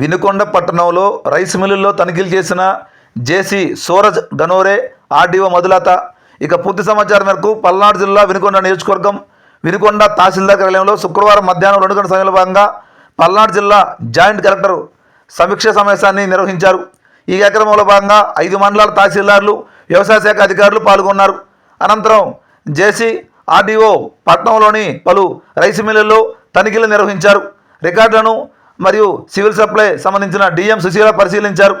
వినుకొండ పట్టణంలో రైస్ మిల్లుల్లో తనిఖీలు చేసిన జేసీ సూరజ్ గనోరే ఆర్డీఓ మధులత. ఇక పూర్తి సమాచారం మేరకు పల్నాడు జిల్లా వినుకొండ నియోజకవర్గం వినుకొండ తహసీల్దార్ కార్యాలయంలో శుక్రవారం మధ్యాహ్నం రెండు గంటల సమయంలో భాగంగా పల్నాడు జిల్లా జాయింట్ కలెక్టర్ సమీక్ష సమావేశాన్ని నిర్వహించారు. ఈ కార్యక్రమంలో భాగంగా ఐదు మండలాల తహసీల్దార్లు వ్యవసాయ శాఖ అధికారులు పాల్గొన్నారు. అనంతరం జేసీ ఆర్డీఓ పట్నంలోని పలు రైస్ మిల్లుల్లో తనిఖీలు నిర్వహించారు. రికార్డులను మరియు సివిల్ సప్లై సంబంధించిన డిఎం సుశీల పరిశీలించారు.